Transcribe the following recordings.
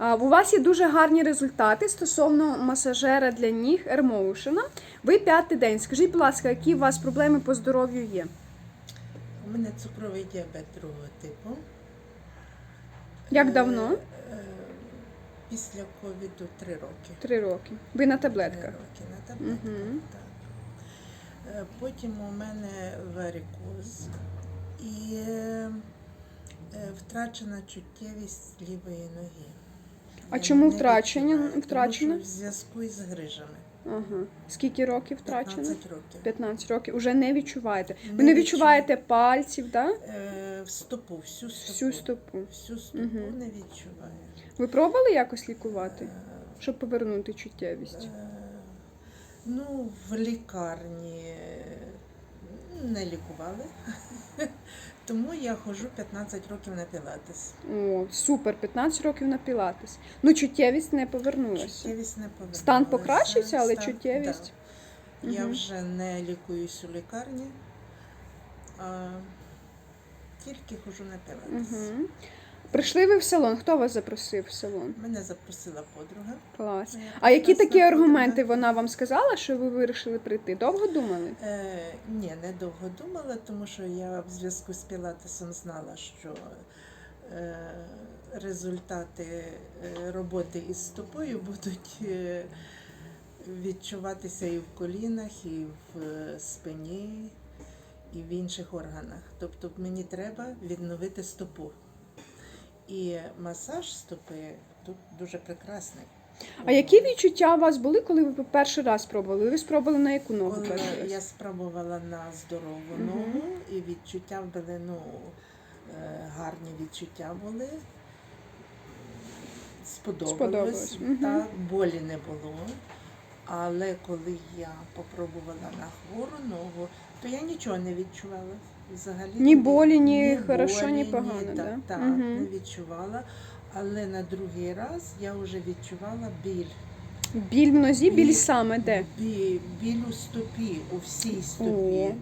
У вас є дуже гарні результати стосовно масажера для ніг Ермоушена. Ви п'ятий день. Скажіть, будь ласка, які у вас проблеми по здоров'ю є? У мене цукровий діабет другого типу. Як Е, давно? е, Після ковіду три роки. Три роки. Ви на таблетках? Три роки на таблетках. Мгм. Так. Е, Потім у мене варикоз і е, е, втрачена чуттєвість лівої ноги. А чому не втрачення- відчуваю, тому що В зв'язку із грижами. Ага. Скільки років втрачено? 15 років. 15 років. Уже не відчуваєте. Ви Не відчуваєте пальців, да? Е, В стопу, всю стопу. Всю стопу. Всю стопу Мгм. не відчуваю. Ви пробували якось лікувати, Е, щоб повернути чуттєвість? Е, Ну, в лікарні е, не лікували. Тому я ходжу 15 років на пілатес. О, супер, 15 років на пілатес. Ну, чуттєвість не повернулася. Чуттєвість не повернулася. Стан покращився, але Стан- чуттєвість. да. Я Мгм. вже не лікуюсь у лікарні, а тільки ходжу на пілатес. Угу. Прийшли ви в салон. Хто вас запросив в салон? Мене запросила подруга. Клас. моя А які прекрасна такі подруга. аргументи вона вам сказала, що ви вирішили прийти? Довго думали? Е, ні, не довго думала, тому що я в зв'язку з пілатесом знала, що е, результати е, роботи із стопою будуть е, відчуватися і в колінах, і в е, спині, і в інших органах. Тобто мені треба відновити стопу. І масаж стопи тут дуже прекрасний. А які відчуття у вас були, коли ви перший раз пробували? Ви спробували на яку ногу Коли перший раз? я спробувала на здорову Мгм. ногу, і відчуття були, ну, е, гарні відчуття були. Сподобалось, Сподобалось, так, болі не було. Але коли я попробувала на хвору ногу, то я нічого не відчувала. Взагалі Ні болі, ні хорошо, ні болі, погано, так, да? так, Мгм. не відчувала. Але на другий раз я вже відчувала біль. Біль в нозі, біль Біль. саме де? Бі, біль у стопі, у всій стопі.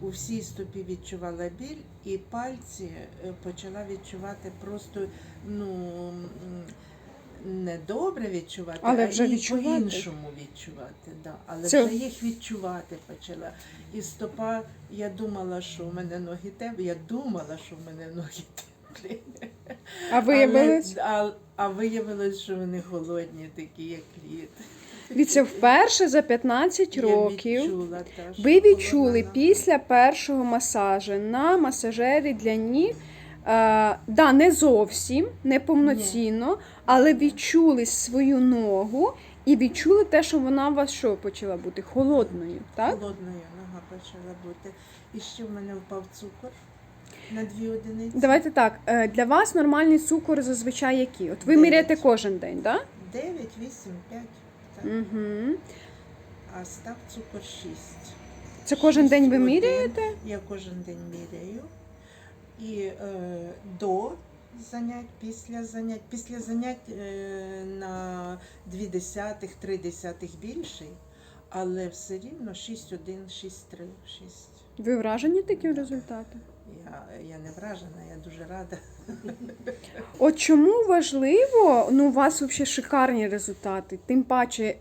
У всій стопі відчувала біль, і пальці е, почала відчувати просто ну не добре відчувати, Але а вже і по-іншому відчувати. Да. Але Це- вже їх відчувати почала. І стопа, я думала, що в мене ноги теплі. Я думала, що в мене ноги теплі. А виявилось? Але, а, а виявилось, що вони холодні, такі, як лід. Дивіться, вперше за 15 років. відчула, та, Ви відчули після першого масажу на масажері для ніг, е, да, не зовсім, не повноцінно, але відчули свою ногу і відчули те, що вона у вас що почала бути холодною, так? Холодною нога почала бути. І ще в мене впав цукор на дві одиниці. Давайте так. е, Для вас нормальний цукор зазвичай який? От ви Дев'ять. міряєте кожен день, так? 9, 8, 5. Так. Угу. А став цукор 6. Це кожен день ви міряєте? Я кожен день міряю. І е, до занять, після занять. Після занять е, на 2 десятих, 3 десятих більший, але все рівно 6, один, 6,3, 6. Ви вражені таким результатом? Я, я не вражена, я дуже рада. От чому важливо, ну у вас взагалі шикарні результати, тим паче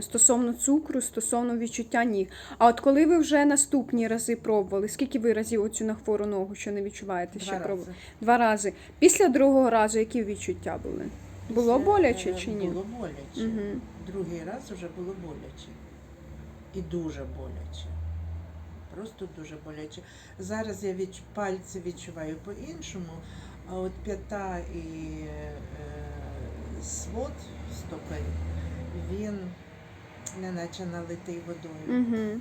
стосовно цукру, стосовно відчуття ніг. А от коли ви вже наступні рази пробували, скільки ви разів оцю на хвору ногу, що не відчуваєте, ще пробували? Два рази. Після другого разу які відчуття були? Було боляче е, чи ні? Було боляче. Угу. Другий раз вже було боляче. І дуже боляче. Просто дуже боляче. Зараз я відч... пальці відчуваю по-іншому, а от п'ята і е, свод стопи, він не наче налитий водою. Угу.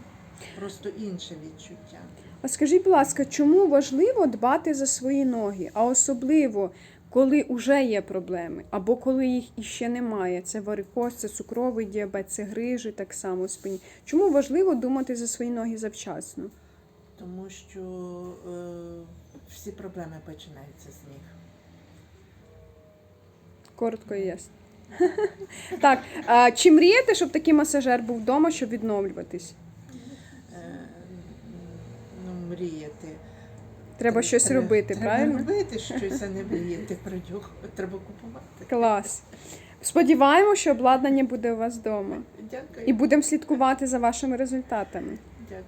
Просто інше відчуття. А скажіть, будь ласка, чому важливо дбати за свої ноги, а особливо коли вже є проблеми, або коли їх іще немає? Це варикоз, це цукровий діабет, це грижі так само спині. Чому важливо думати за свої ноги завчасно? Тому що е, всі проблеми починаються з них. Коротко і ясно. Так, а чи мрієте, щоб такий масажер був вдома, щоб відновлюватись? Е, ну, мріяти. Треба щось робити, треба правильно? робити щось, а не мріяти про нього. Треба купувати. Клас. Сподіваємося, що обладнання буде у вас вдома. Дякую. І будемо слідкувати за вашими результатами. Дякую.